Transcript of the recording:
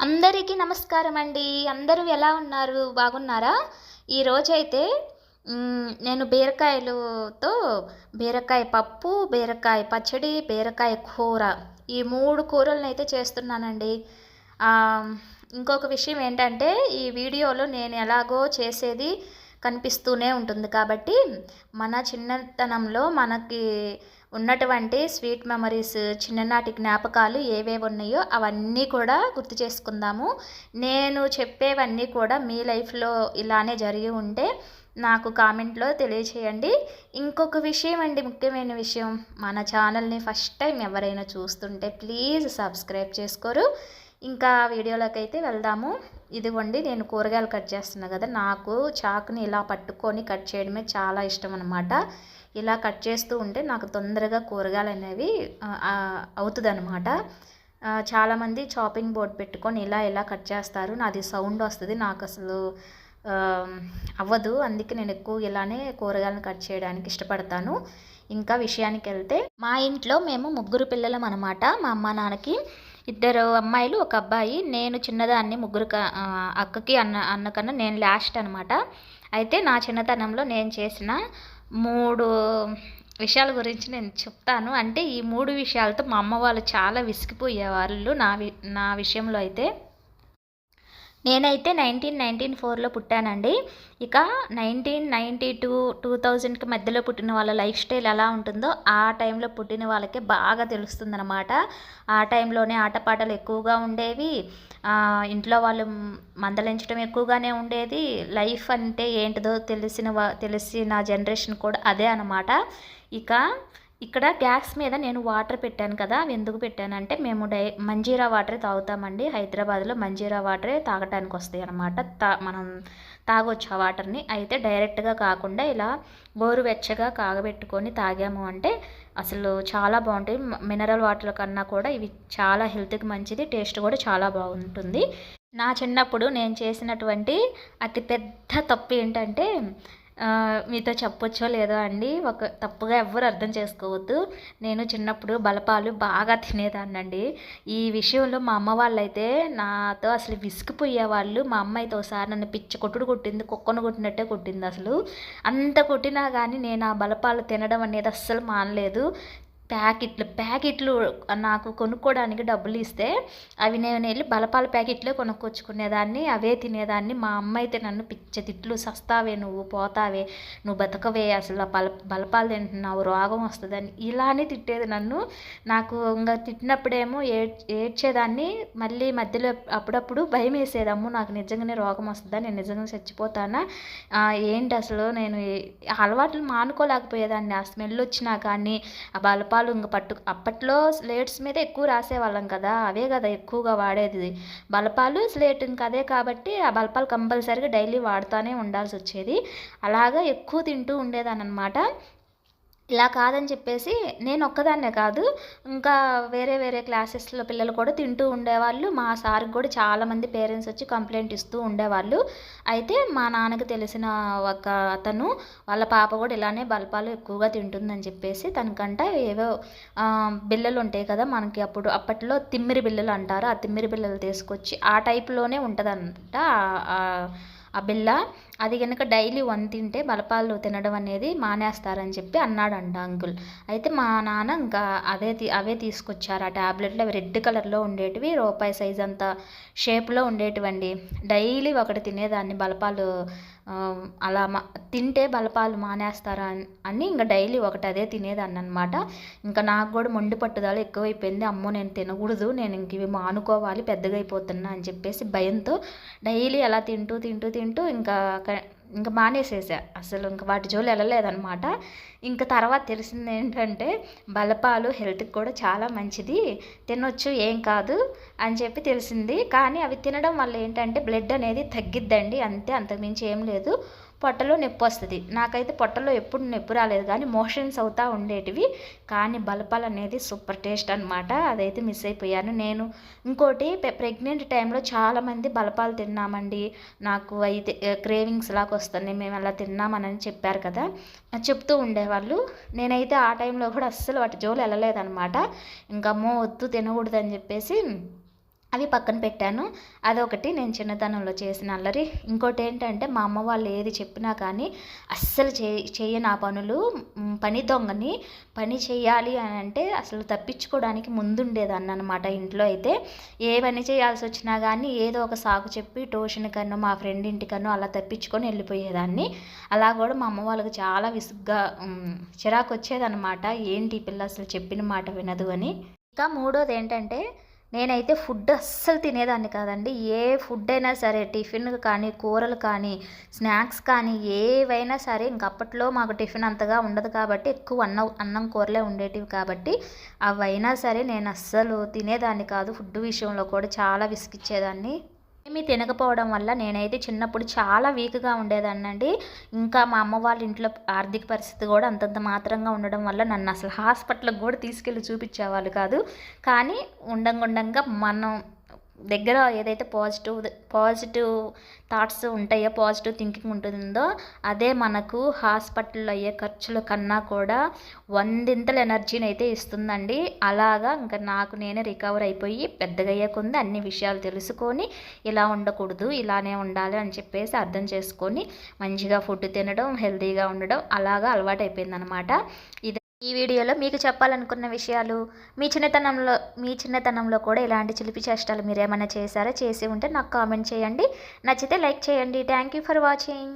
అందరికీ నమస్కారం అండి. అందరూ ఎలా ఉన్నారు? బాగున్నారా? ఈరోజైతే నేను బీరకాయలతో బీరకాయ పప్పు బీరకాయ పచ్చడి బీరకాయ కూర ఈ మూడు కూరలను అయితే చేస్తున్నానండి ఇంకొక విషయం ఏంటంటే ఈ వీడియోలో నేను ఎలాగో చేసేది కనిపిస్తూనే ఉంటుంది. కాబట్టి మన చిన్నతనంలో మనకి ఉన్నటువంటి స్వీట్ మెమరీస్ చిన్ననాటి జ్ఞాపకాలు ఏవేవి ఉన్నాయో అవన్నీ కూడా గుర్తు చేసుకుందాము. నేను చెప్పేవన్నీ కూడా మీ లైఫ్లో ఇలానే జరిగి ఉంటే నాకు కామెంట్లో తెలియచేయండి. ఇంకొక విషయం అండి ముఖ్యమైన విషయం. మన ఛానల్ని ఫస్ట్ టైం ఎవరైనా చూస్తుంటే ప్లీజ్ సబ్స్క్రైబ్ చేసుకోరు. ఇంకా వీడియోలోకి అయితే వెళ్దాము. ఇదిగోండి నేను కూరగాయలు కట్ చేస్తున్నా కదా నాకు చాకుని ఇలా పట్టుకొని కట్ చేయడమే చాలా ఇష్టం అనమాట ఇలా కట్ చేస్తూ ఉంటే నాకు తొందరగా కూరగాయలు అనేవి అవుతుందన్నమాట. చాలామంది చాపింగ్ బోర్డ్ పెట్టుకొని ఇలా ఇలా కట్ చేస్తారు. నాది సౌండ్ వస్తుంది నాకు అసలు అవ్వదు. అందుకే నేను ఎక్కువ ఇలానే కూరగాయలను కట్ చేయడానికి ఇష్టపడతాను. ఇంకా విషయానికి వెళ్తే మా ఇంట్లో మేము ముగ్గురు పిల్లలం అనమాట మా అమ్మ నాన్నకి. ఇద్దరు అమ్మాయిలు ఒక అబ్బాయి నేను చిన్నదాన్ని ముగ్గురు అక్కకి అన్న అన్నకన్నా నేను లాస్ట్ అనమాట అయితే నా చిన్నతనంలో నేను చేసిన మూడు విషయాల గురించి నేను చెప్తాను. అంటే ఈ మూడు విషయాలతో మా అమ్మ వాళ్ళు చాలా విసిగిపోయేవాళ్ళు నా వి నా విషయంలో అయితే. నేనైతే నైన్టీన్ నైన్టీన్ ఫోర్లో పుట్టానండి. ఇక నైన్టీన్ నైంటీ టూ టూ థౌజండ్కి మధ్యలో పుట్టిన వాళ్ళ లైఫ్ స్టైల్ ఎలా ఉంటుందో ఆ టైంలో పుట్టిన వాళ్ళకే బాగా తెలుస్తుందన్నమాట. ఆ టైంలోనే ఆటపాటలు ఎక్కువగా ఉండేవి. ఇంట్లో వాళ్ళు మందలించడం ఎక్కువగానే ఉండేది. లైఫ్ అంటే ఏంటిదో తెలిసిన తెలిసిన జనరేషన్ కూడా అదే అనమాట ఇక ఇక్కడ గ్యాస్ మీద నేను వాటర్ పెట్టాను కదా అవి ఎందుకు పెట్టానంటే మేము డై మంజీరా వాటరే తాగుతామండి. హైదరాబాద్లో మంజీరా వాటరే తాగటానికి వస్తాయి అనమాట తా మనం తాగొచ్చు ఆ వాటర్ని అయితే డైరెక్ట్గా కాకుండా ఇలా గోరువెచ్చగా కాగబెట్టుకొని తాగాము అంటే అసలు చాలా బాగుంటాయి. మినరల్ వాటర్ కన్నా కూడా ఇవి చాలా హెల్త్కి మంచిది టేస్ట్ కూడా చాలా బాగుంటుంది. నా చిన్నప్పుడు నేను చేసినటువంటి అతిపెద్ద తప్పు ఏంటంటే మీతో చెప్పొచ్చో లేదో అండి ఒక తప్పుగా ఎవ్వరు అర్థం చేసుకోవద్దు. నేను చిన్నప్పుడు బలపాలు బాగా తినేదాన్నండి. ఈ విషయంలో మా అమ్మ వాళ్ళైతే నాతో అసలు విసిగిపోయేవాళ్ళు. మా అమ్మ అయితే ఒకసారి నన్ను పిచ్చి కొట్టుడు కొట్టింది కుక్కను కొట్టినట్టే కొట్టింది అసలు. అంత కొట్టినా కానీ నేను ఆ బలపాలు తినడం అనేది అస్సలు మానలేదు. ప్యాకెట్లు ప్యాకెట్లు నాకు కొనుక్కోవడానికి డబ్బులు ఇస్తే అవి నేను వెళ్ళి బలపాల ప్యాకెట్లే కొనుక్కొచ్చుకునేదాన్ని అవే తినేదాన్ని. మా అమ్మ అయితే నన్ను పిచ్చ తిట్లు సస్తావే నువ్వు పోతావే నువ్వు బతకవే అసలు బల బలపాలు తింటున్నావు రోగం వస్తుందని ఇలానే తిట్టేది నన్ను. నాకు ఇంకా తిట్టినప్పుడేమో ఏడ్చేదాన్ని మళ్ళీ మధ్యలో అప్పుడప్పుడు భయం వేసేదమ్ము నాకు నిజంగానే రోగం వస్తుందా నేను నిజంగా చచ్చిపోతానా? ఏంటి అసలు? నేను అలవాట్లు మానుకోలేకపోయేదాన్ని. ఆ స్మెల్ వచ్చినా కానీ ఆ బలపాలు బలపాలు ఇంక పట్టు అప్పట్లో స్లేట్స్ మీద ఎక్కువ రాసేవాళ్ళం కదా అవే కదా ఎక్కువగా వాడేది. బలపాలు స్లేట్ ఇంకా అదే కాబట్టి ఆ బలపాలు కంపల్సరీగా డైలీ వాడుతూనే ఉండాల్సి వచ్చేది. అలాగా ఎక్కువ తింటూ ఉండేదాన్ని అనమాట ఇలా కాదని చెప్పేసి నేను ఒక్కదాన్నే కాదు ఇంకా వేరే వేరే క్లాసెస్లో పిల్లలు కూడా తింటూ ఉండేవాళ్ళు. మా సార్కి కూడా చాలామంది పేరెంట్స్ వచ్చి కంప్లైంట్ ఇస్తూ ఉండేవాళ్ళు. అయితే మా నాన్నకి తెలిసిన ఒక అతను వాళ్ళ పాప కూడా ఇలానే బల్పాలు ఎక్కువగా తింటుందని చెప్పేసి తనకంట ఏవో బిల్లలు ఉంటాయి కదా మనకి అప్పుడు అప్పట్లో తిమ్మిరి బిల్లలు అంటారు. ఆ తిమ్మిరి బిల్లలు తీసుకొచ్చి ఆ టైప్లోనే ఉంటుందంట ఆ బిల్ల అది కనుక డైలీ వన్ తింటే బలపాలు తినడం అనేది మానేస్తారని చెప్పి అన్నాడంట అంకుల్. అయితే మా నాన్న ఇంకా అదే అవే తీసుకొచ్చారు. ఆ ట్యాబ్లెట్లు అవి రెడ్ కలర్లో ఉండేటివి రూపాయి సైజ్ అంత షేప్లో ఉండేటివండి. డైలీ ఒకటి తినేదాన్ని బలపాలు అలా మా తింటే బలపాలు మానేస్తారా అని ఇంకా డైలీ ఒకటి అదే తినేదాన్ని అనమాట ఇంకా నాకు కూడా మొండి పట్టుదల ఎక్కువైపోయింది. అమ్మో నేను తినకూడదు నేను ఇంక ఇవి మానుకోవాలి పెద్దగా అయిపోతున్నా అని చెప్పేసి భయంతో డైలీ అలా తింటూ తింటూ తింటూ ఇంకా ఇంకా మానేసేసా. అసలు ఇంకా వాటి జోలు వెళ్ళలేదనమాట ఇంకా తర్వాత తెలిసింది ఏంటంటే బలపాలు హెల్త్కి కూడా చాలా మంచిది. తినొచ్చు ఏం కాదు అని చెప్పి తెలిసింది. కానీ అవి తినడం వల్ల ఏంటంటే బ్లడ్ అనేది తగ్గిద్దండి. అంతే అంతకుమించి ఏం లేదు. పొట్టలో నొప్పి వస్తుంది. నాకైతే పొట్టలో ఎప్పుడు నొప్పి రాలేదు కానీ మోషన్స్ అవుతూ ఉండేటివి. కానీ బలపాలు అనేది సూపర్ టేస్ట్ అనమాట అదైతే మిస్ అయిపోయాను. నేను ఇంకోటి ప్రెగ్నెంట్ టైంలో చాలామంది బలపాలు తిన్నామండి. నాకు అయితే క్రేవింగ్స్ లాగా వస్తుంది మేము అలా తిన్నామని చెప్పారు కదా. చెప్తూ ఉండేవాళ్ళు. నేనైతే ఆ టైంలో కూడా అస్సలు వాటి జోలు వెళ్ళలేదనమాట ఇంకా అమ్మో వద్దు తినకూడదని చెప్పేసి అవి పక్కన పెట్టాను. అదొకటి నేను చిన్నతనంలో చేసిన అల్లరి. ఇంకోటి ఏంటంటే మా అమ్మ వాళ్ళు ఏది చెప్పినా కానీ అస్సలు చే చేయని ఆ పనులు పని దొంగని పని చేయాలి అని అంటే అసలు తప్పించుకోవడానికి ముందుండేదాన్ని అనమాట ఇంట్లో అయితే. ఏ పని చేయాల్సి వచ్చినా కానీ ఏదో ఒక సాకు చెప్పి ట్యూషన్ కన్నా మా ఫ్రెండ్ ఇంటికన్నా అలా తప్పించుకొని వెళ్ళిపోయేదాన్ని. అలా కూడా మా అమ్మ వాళ్ళకి చాలా విసుగ్గా చిరాకు వచ్చేదన్నమాట ఏంటి పిల్ల అసలు చెప్పిన మాట వినదు అని. ఇంకా మూడోది ఏంటంటే నేనైతే ఫుడ్ అస్సలు తినేదాన్ని కాదండి. ఏ ఫుడ్ అయినా సరే టిఫిన్ కానీ కూరలు కానీ స్నాక్స్ కానీ ఏవైనా సరే ఇంకప్పట్లో మాకు టిఫిన్ అంతగా ఉండదు కాబట్టి ఎక్కువ అన్నం అన్నం కూరలే ఉండేటివి కాబట్టి అవైనా సరే నేను అస్సలు తినేదాన్ని కాదు. ఫుడ్ విషయంలో కూడా చాలా విసిగిచ్చేదాన్ని ఏమీ తినకపోవడం వల్ల నేనైతే చిన్నప్పుడు చాలా వీక్గా ఉండేదాన్నండి. ఇంకా మా అమ్మ వాళ్ళ ఇంట్లో ఆర్థిక పరిస్థితి కూడా అంతంత మాత్రంగా ఉండడం వల్ల నన్ను అసలు హాస్పిటల్కి కూడా తీసుకెళ్ళి చూపించేవాళ్ళు కాదు. కానీ ఉండంగా ఉండంగా మనం దగ్గర ఏదైతే పాజిటివ్ పాజిటివ్ థాట్స్ ఉంటాయో పాజిటివ్ థింకింగ్ ఉంటుందో అదే మనకు హాస్పిటల్లో అయ్యే ఖర్చుల కన్నా కూడా వందింతల ఎనర్జీని అయితే ఇస్తుందండి. అలాగా ఇంకా నాకు నేనే రికవర్ అయిపోయి పెద్దగా అయ్యకుంది అన్ని విషయాలు తెలుసుకొని ఇలా ఉండకూడదు ఇలానే ఉండాలి అని చెప్పేసి అర్థం చేసుకొని మంచిగా ఫుడ్ తినడం హెల్తీగా ఉండడం అలాగా అలవాటు అయిపోయిందనమాట ఇది ఈ వీడియోలో మీకు చెప్పాలనుకున్న విషయాలు మీ చిన్నతనంలో మీ చిన్నతనంలో కూడా ఇలాంటి చిలిపి చేష్టాలు మీరు ఏమైనా చేశారా? చేసి ఉంటే నాకు కామెంట్ చేయండి. నచ్చితే లైక్ చేయండి. Thank you for watching